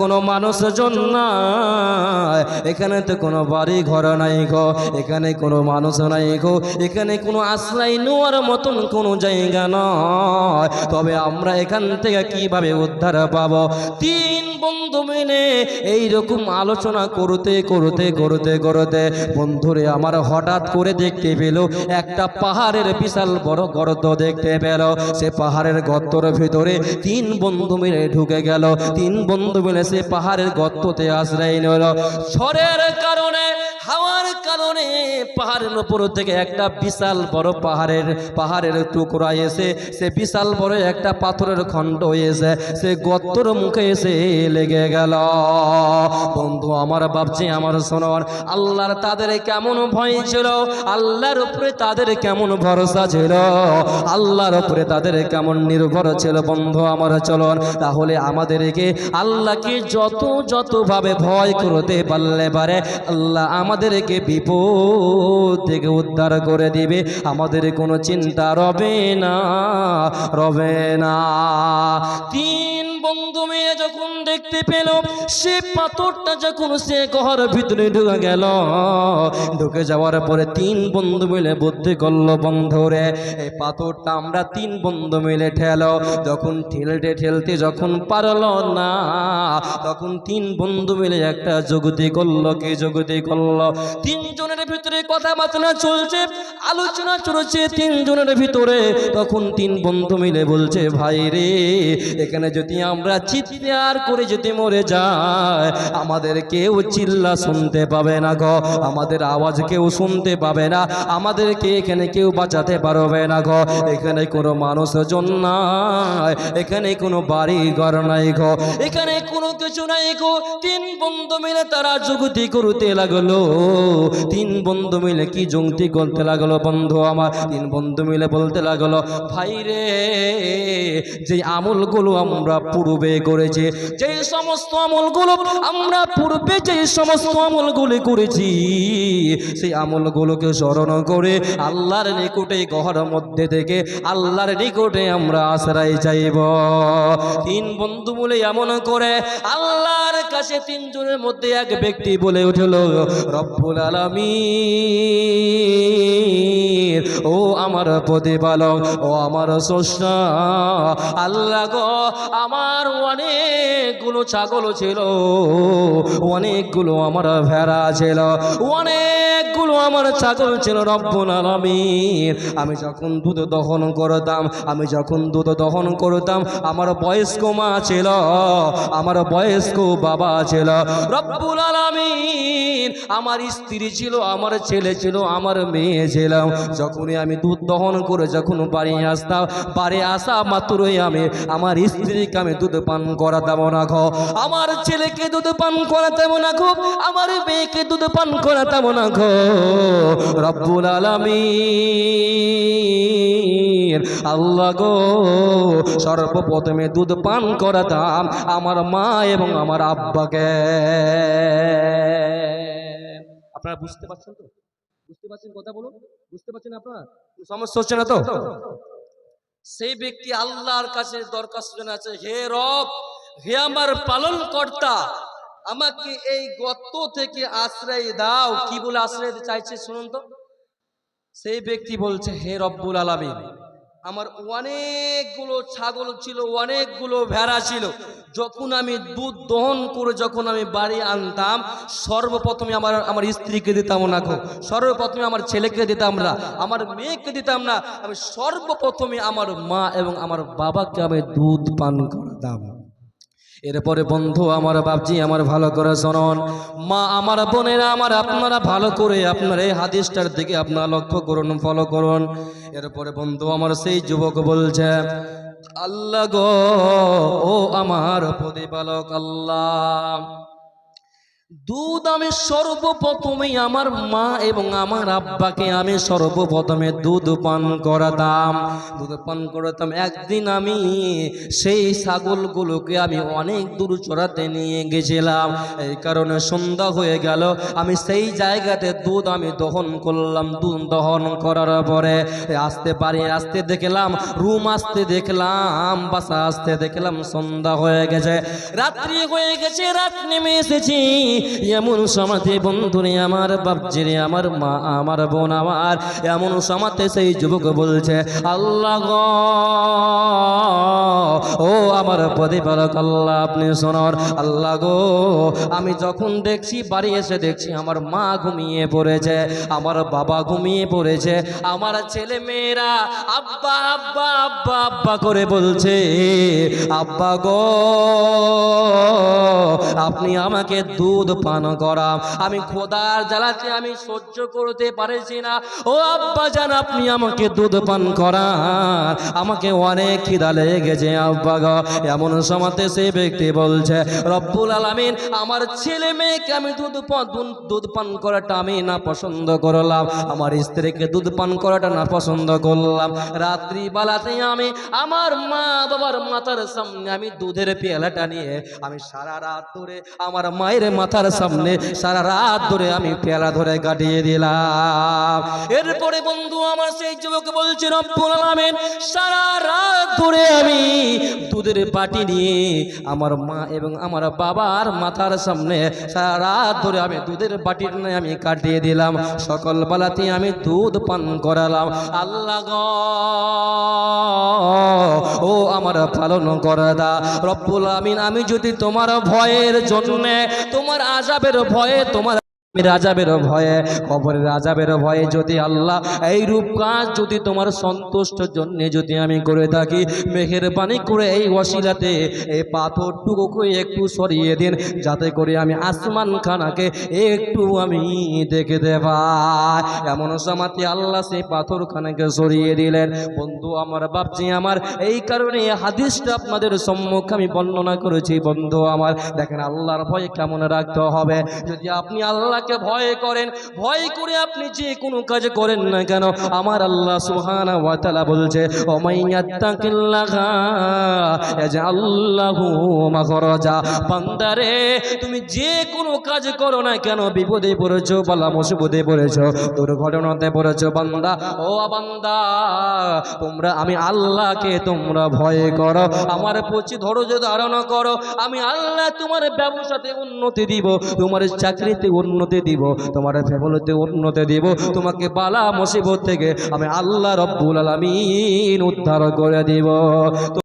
কোনো মানুষজন নাই এখানে তো কোনো বাড়ি ঘর নাই গো, এখানে কোনো মানুষ নাই গো, এখানে কোনো আশ্রয় নেওয়ার মতন কোনো জায়গা নয়। তবে আমরা এখান থেকে কীভাবে উদ্ধার পাব? তিন বন্ধু মিলে এইরকম আলোচনা করতে করতে করতে করতে বন্ধুরে আমার হঠাৎ করে দেখতে পেল, একটা পাহাড়ের বিশাল বড় গর্ত দেখতে পেল। সে পাহাড়ের গর্তর ভিতরে তিন বন্ধু মিলে ঢুকে গেল। তিন বন্ধু মিলে সে পাহাড়ের গর্ততে আশ্রয় নিল। ঝড়ের কারণে, হাওয়ার কারণে পাহাড়ের উপর থেকে একটা বিশাল বড় পাহাড়ের পাহাড়ের টুকরা এসে, সে বিশাল বড় একটা পাথরের খণ্ড এসে, সে গর্তর মুখে এসে লেগে গেল। বন্ধু, আমার ভাবছি, আমার শোনর আল্লাহর তাদের কেমন ভয় ছিল? আল্লাহর উপরে তাদের কেমন ভরসা ছিল? আল্লাহর উপরে তাদের কেমন নির্ভর ছিল? বন্ধু, আমার চলন, তাহলে আমাদেরকে আল্লাহকে যত যতভাবে ভয় করতে পারলে পারে, আল্লাহ আমাদেরকে বিপদ থেকে উদ্ধার করে দিবে। আমাদের কোনো চিন্তা রবে না রবে না। তিন বন্ধু মেয়ে যখন দেখতে পেল, সে পাথরটা যখন সে ঘর ভিতরে ঢুকে গেল, ঢুকে যাওয়ার পরে তিন বন্ধু মিলে বুদ্ধি করল বন্ধুরে এই পাথরটা আমরা তিন বন্ধু মিলে ঠেলো। যখন ঠেলতে ঠেলতে যখন পারল না, তখন তিন বন্ধু মিলে একটা জগতি করল, কি জগতি করল? তিনজনের ভিতরে কথাবার্তা চলছে, আলোচনা চলছে তিনজনের ভিতরে। তখন তিন বন্ধু মিলে বলছে, ভাই রে, এখানে যদি আমরা চিৎকার করে যদি মরে যায়, আমাদের কেউ চিল্লা শুনতে পাবে না গো। আমাদের আওয়াজ কেউ শুনতে পাবে না। আমাদেরকে এখানে কেউ বাঁচাতে পারবে না গো। এখানে কোনো মানুষজন নাই, এখানে কোনো বাড়ি ঘর নাই গো। এখানে কোনো কিছু নাই গো। তিন বন্ধু মিলে তারা যুগতি করতে লাগল। তিন বন্ধু মিলে কি যুক্তি করতে লাগল বন্ধু আমার? তিন বন্ধু মিলে বলতে লাগল, ভাই রে, যে আমলগুলো আমরা পূর্বে করেছে, যে সমস্ত আমলগুলো আমরা পূর্বে যে সমস্ত আমলগুলি করেছি, সেই আমলগুলোকে স্মরণ করে আল্লাহর নিকটে গহর মধ্যে থেকে আল্লাহর নিকটে আমরা আশ্রয় চাইব। তিন বন্ধু বলে এমন করে, আল্লাহর কাছে তিনজনের মধ্যে এক ব্যক্তি বলে উঠল, রব্বুল আলামিন, ও আমার প্রতিপালক, ও আমার স্রষ্টা, আল্লাহ গো, আমার অনেকগুলো ছাগল ছিল, অনেকগুলো আমার ভেড়া ছিল, অনেকগুলো আমার ছাগল ছিল, রব্বুল আলামিন। আমি যখন দুধ দহন করতাম, আমি যখন দুধ দহন করতাম, আমার বয়স্ক মা ছিল, আমার বয়স্ক বাবা ছিল। রব্বুল আলামিন, আমার স্ত্রী ছিল, আমার ছেলে ছিল, আমার মেয়ে ছিল। যখনই আমি দুধ দহন করে যখন বাড়ি আসতাম, বাড়ি আসা মাত্রই আমি আমার স্ত্রীকে আমি দুধ পান করাতাম না খো আমার ছেলেকে দুধ পান করাতাম না খো আমার মেয়েকে দুধ পান করাতাম না খো রব্বুল আলামিন, আল্লাহ গো, সর্বপ্রথমে দুধ পান করাতাম। আমার মা এবং আমার আব্বাকে আপনারা বুঝতে পারছেন তো? বুঝতে পারছেন কথা বলুন? বুঝতে পারছেন আপনারা? সমস্যা হচ্ছে না তো? সেই ব্যক্তি আল্লাহর কাছে দরখাস্ত জানাচ্ছে হে রব, হে আমার পালন কর্তা আমাকে এই গর্ত থেকে আশ্রয় দাও। কি বলে আশ্রয় চাইছে শুনুন তো? সেই ব্যক্তি বলছে, হে রব্বুল আলামিন আমার অনেকগুলো ছাগল ছিল, অনেকগুলো ভেড়া ছিল। যখন আমি দুধ দহন করে যখন আমি বাড়ি আনতাম, সর্বপ্রথমে আমার আমার স্ত্রীকে দিতাম না গো সর্বপ্রথমে আমার ছেলেকে দিতাম না, আমার মেয়েকে দিতাম না। আমি সর্বপ্রথমে আমার মা এবং আমার বাবাকে আমি দুধ পান করতাম। এরপরে বন্ধু, আমার বাপজি আমার ভালো করে শোনন। মা, আমার বোনেরা, আমার আপনারা ভালো করে আপনার এই হাদিসটার দিকে আপনারা লক্ষ্য করুন ফলো করুন। এরপরে বন্ধু, আমার সেই যুবক বলছে, আল্লাহ গো, ও আমার প্রতিপালক আল্লাহ দুধ আমি সর্বপ্রথমে আমার মা এবং আমার আব্বাকে আমি সর্বপ্রথমে দুধ পান করাতাম। দুধ পান করাতাম। একদিন আমি সেই ছাগলগুলোকে আমি অনেক দূর চড়াতে নিয়ে গেছিলাম। এই কারণে সন্ধ্যা হয়ে গেল। আমি সেই জায়গাতে দুধ আমি দহন করলাম। দুধ দহন করার পরে আসতে পারি আসতে দেখলাম, রুম আসতে দেখলাম, বাসা আসতে দেখলাম, সন্ধ্যা হয়ে গেছে। রাত্রি হয়ে গেছে, রাত নেমে এসেছি। এমন সমাতে বন্ধুরে আমার বাপজিরে, আমার মা, আমার বোন আমার, এমন সমাতে সেই যুবক বলছে, আল্লাহ গো, ও আমার প্রতিপালক আল্লাহ আপনি শোনর আল্লাহ গো, আমি যখন দেখছি, বাড়ি এসে দেখছি আমার মা ঘুমিয়ে পড়েছে, আমার বাবা ঘুমিয়ে পড়েছে, আমার ছেলে মেয়েরা আব্বা আব্বা আব্বা আব্বা করে বলছে, আব্বা গো, আপনি আমাকে দুধ পান করা। আমি খোদার জ্বালাতে আমি সহ্য করতে পারছি না। ও আব্বা জান, আপনি আমাকে দুধ পান করান আমাকে অনেক খিদা লেগেছে, আব্বা গো। এমন সময়তে সেই ব্যক্তি বলছে, রব্বুল আলামিন, আমার ছেলে মেয়েকে আমি দুধ দুধ- পান করাটা আমি না পছন্দ করলাম। আমার স্ত্রীকে দুধ পান করাটা না পছন্দ করলাম। রাত্রি বেলাতে আমি আমার মা বাবার মাথার সামনে আমি দুধের পেয়ালাটা নিয়ে আমি সারা রাত ধরে আমার মায়ের মাথার সামনে সারা রাত ধরে আমি পেয়ালা ধরে কাটিয়ে দিলাম। এরপরে বন্ধু আমার সেই যুবক বলছে, রব্বুল সারা রাত ধরে আমি দুধের বাটি নিয়ে আমার মা এবং আমার বাবার মাথার সামনে সারা রাত ধরে আমি দুধের বাটি নিয়ে আমি কাটিয়ে দিলাম। সকল বেলাতে আমি দুধ পান করালাম। আল্লাহ গ, ও আমার পালন করে দা রব্বুল আমিন, আমি যদি তোমার ভয়ের জন্যে তোমার আজাবের ভয়ে তোমার রাজাবের ভয়ে কবরের রাজাবের ভয়ে যদি আল্লাহ এই রূপ কাজ যদি তোমার সন্তুষ্ট জন্য যদি আমি করে থাকি মেঘের পানি করে এই ওসিলাতে এই পাথরটুকুকে একটু সরিয়ে দিন, যাতে করে আমি আসমান খানাকে একটু আমি দেখে দেবা এমন সমাতে আল্লাহ সেই পাথর খানাকে সরিয়ে দিলেন। বন্ধু, আমার বাপজি আমার, এই কারণে হাদিসটা আপনাদের সম্মুখে আমি বর্ণনা করেছি। বন্ধু আমার, দেখেন আল্লাহর ভয় কেমন রাখতে হবে। যদি আপনি আল্লাহকে ভয় করেন। ভয় করে আপনি যে কোনো কাজ করেন না কেন? আমার আল্লাহ সুহানা ওয়া তাআলা বলছে বান্দারে, তুমি যে কোনো কাজ করো না কেন? বিপদে পড়েছো, বালা মুসিবতে পড়েছো, দুর্ঘটনাতে পড়েছো, বান্দা। ও বান্দা, তোমরা, আমি আল্লাহকে তোমরা ভয় করো। আমার প্রতি ধৈর্য ধারণা করো। আমি আল্লাহ তোমার ব্যবসাতে উন্নতি দিব, তোমার চাকরিতে উন্নতি দিব, তোমার ফ্যামিলিতে উন্নতি দিব, তোমাকে বালা মুসিবত থেকে আমি আল্লাহ রব্বুল আলামিন উদ্ধার করে দিব।